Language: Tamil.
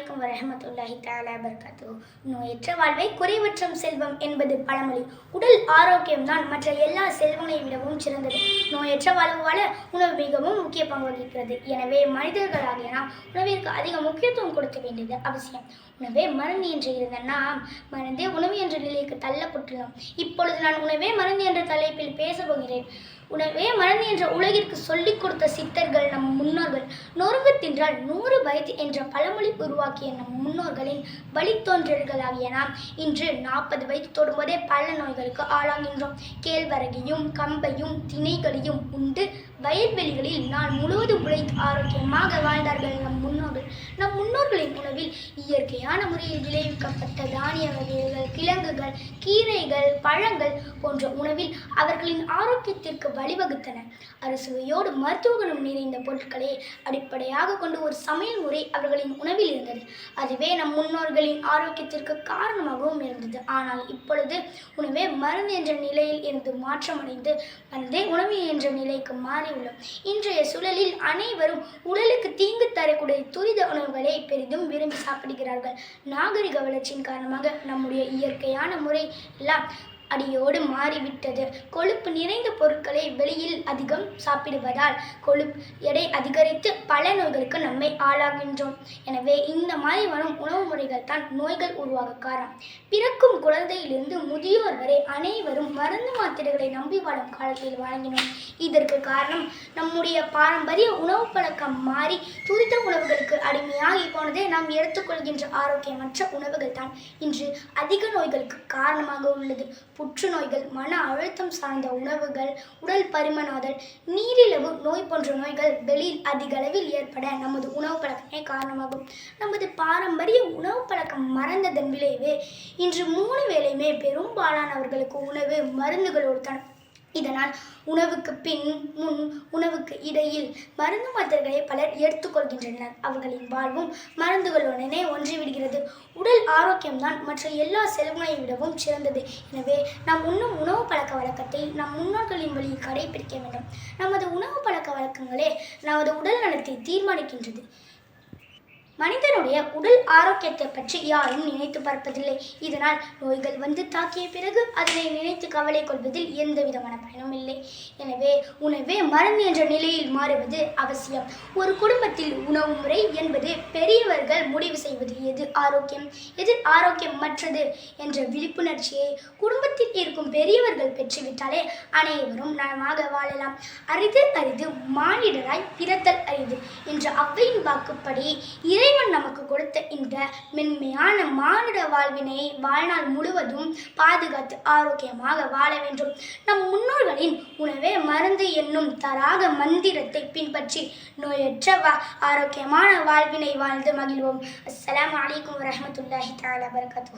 அலைக்கும் வரஹமத்துல்லாஹி தாலா பரகாத்துஹு நோயற்ற வாழ்வை குறைவற்றம் செல்வம் என்பது பழமொழி. உடல் ஆரோக்கியம்தான் மற்ற எல்லா செல்வங்களை விடவும் சிறந்தது. நோயற்ற வாழ்வு வாழ உணவு மிகவும் முக்கிய பங்கு வகிக்கிறது. எனவே மனிதர்களாகிய நாம் உணவிற்கு அதிக முக்கியத்துவம் கொடுக்க வேண்டியது அவசியம். உணவே மருந்து என்று இருந்த நாம் மருந்தே உணவு என்ற நிலைக்கு தள்ளப்பட்டுள்ளோம். இப்பொழுது நான் உணவே மருந்து என்ற தலைப்பில் பேசப்போகிறேன். உணவே மருந்து என்ற உலகிற்கு சொல்லிக் கொடுத்த சித்தர்கள் நம் முன்னோர்கள் நொறுங்கு தின்றால் நூறு வயது என்ற பழமொழி உருவாக்கிய நம் முன்னோர்களின் வழித்தோன்றல்களாகிய நாம் இன்று நாற்பது வயது தொடும்போதே பல நோய்களுக்கு ஆளாகின்றோம். கேழ்வரகையும் கம்பையும் திணைகளையும் உண்டு வயல்வெளிகளில் நான் முழுவதும் உழைத்து ஆரோக்கியமாக வாழ்ந்தார்கள் நம் முன்னோர்கள். நம் முன்னோர்களின் உணவில் இயற்கையான முறையில் விளைவிக்கப்பட்ட தானிய வகைகள் கிழங்குகள் கீரைகள் பழங்கள் போன்ற உணவில் அவர்களின் ஆரோக்கியத்திற்கு வழிவகுத்தன. அறுசுவையோடு மருத்துவ குணம் நிறைந்த பொருட்களை அடிப்படையாக கொண்டு ஒரு சமையல் முறை அவர்களின் உணவில் இருந்தது. அதுவே நம் முன்னோர்களின் ஆரோக்கியத்திற்கு காரணமாகவும் இருந்தது. ஆனால் இப்பொழுது உணவே மருந்து என்ற நிலையில் இருந்து மாற்றமடைந்து மருந்தே உணவு என்ற நிலைக்கு மாறி உள்ளோம் இன்றைய சூழலில் அனைவரும் உடலுக்கு தீங்கு தரக்கூடிய துரித உணவுகளை பெரிதும் விரும்பி சாப்பிடுகிறார்கள். நாகரிக வளர்ச்சியின் காரணமாக நம்முடைய இயற்கையான முறை எல்லாம் அடியோடு மாறிவிட்டது. கொழுப்பு நிறைந்த பொருட்களை வெளியில் அதிகம் சாப்பிடுவதால் கொழுப்பு எடை அதிகரித்து பல நோய்களுக்கு நம்மை ஆளாகின்றோம். எனவே இந்த மாதிரி வரும் உணவு முறைகள் தான் நோய்கள் உருவாக காரணம். பிறக்கும் குழந்தையிலிருந்து முதியோர் வரை அனைவரும் மருந்து மாத்திரைகளை நம்பி வாழும் காலத்தில் வழங்கினோம். இதற்கு காரணம் நம்முடைய பாரம்பரிய உணவு பழக்கம் மாறி துரித உணவுகளுக்கு அடிமையாகி போனதே நாம் எடுத்துக்கொள்கின்ற ஆரோக்கியமற்ற உணவுகள் தான். இன்று அதிக நோய்களுக்கு காரணமாக உள்ளது. புற்றுநோய்கள் மன அழுத்தம் சார்ந்த உணவுகள் உடல் பருமனாதல் நீரிழிவு நோய் போன்ற நோய்கள் வெளியில் அதிக அளவில் ஏற்பட நமது உணவு பழக்கமே காரணமாகும். நமது பாரம்பரிய உணவு பழக்கம் மறந்ததன் விளைவே இன்று மூணு வேளையுமே பெரும்பாலானவர்களுக்கு உணவு மருந்துகளோடு தான் இதனால் உணவுக்கு பின் முன் உணவுக்கு இடையில் மருந்து மாத்திரைகளை பலர் எடுத்துக்கொள்கின்றனர் அவர்களின் வாழ்வும் மருந்துகளுடனே ஒன்றிவிடுகிறது உடல் ஆரோக்கியம்தான் மற்ற எல்லா செல்வனை விடவும் சிறந்தது. எனவே நாம் உண்ணும் உணவு பழக்க வழக்கத்தை நம் முன்னோர்களின் வழியில் கடைபிடிக்க வேண்டும். நமது உணவு பழக்க வழக்கங்களே நமது உடல் நலத்தை தீர்மானிக்கின்றது. மனிதனுடைய உடல் ஆரோக்கியத்தை பற்றி யாரும் நினைத்து பார்ப்பதில்லை. இதனால் நோய்கள் வந்து தாக்கிய பிறகு அதனை நினைத்து கவலை கொள்வதில் எந்த விதமான பயனும் இல்லை. எனவே உணவே மருந்து என்ற நிலையில் மாறுவது அவசியம். ஒரு குடும்பத்தில் உணவு முறை என்பது பெரியவர்கள் முடிவு செய்வது எது ஆரோக்கியம்? எது ஆரோக்கியம் மற்றது? என்ற விழிப்புணர்ச்சியை குடும்பத்தில் இருக்கும் பெரியவர்கள் பெற்றுவிட்டாலே அனைவரும் நலமாக வாழலாம். அரிது அரிது மானிடராய் பிறத்தல் அரிது என்ற அவ்வையின் வாக்குப்படி இறை இறைவன் நமக்கு கொடுத்த இந்த மென்மையான மானுட வாழ்வினை வாழ்நாள் முழுவதும் பாதுகாத்து ஆரோக்கியமாக வாழ வேண்டும். நம் முன்னோர்களின் உணவே மருந்து என்னும் தராக மந்திரத்தை பின்பற்றி நோயற்ற வா ஆரோக்கியமான வாழ்வினை வாழ்ந்து மகிழ்வோம். அஸ்லாம் வலைக்கம் வரமத்துல்லாஹி தாலா வரகத்து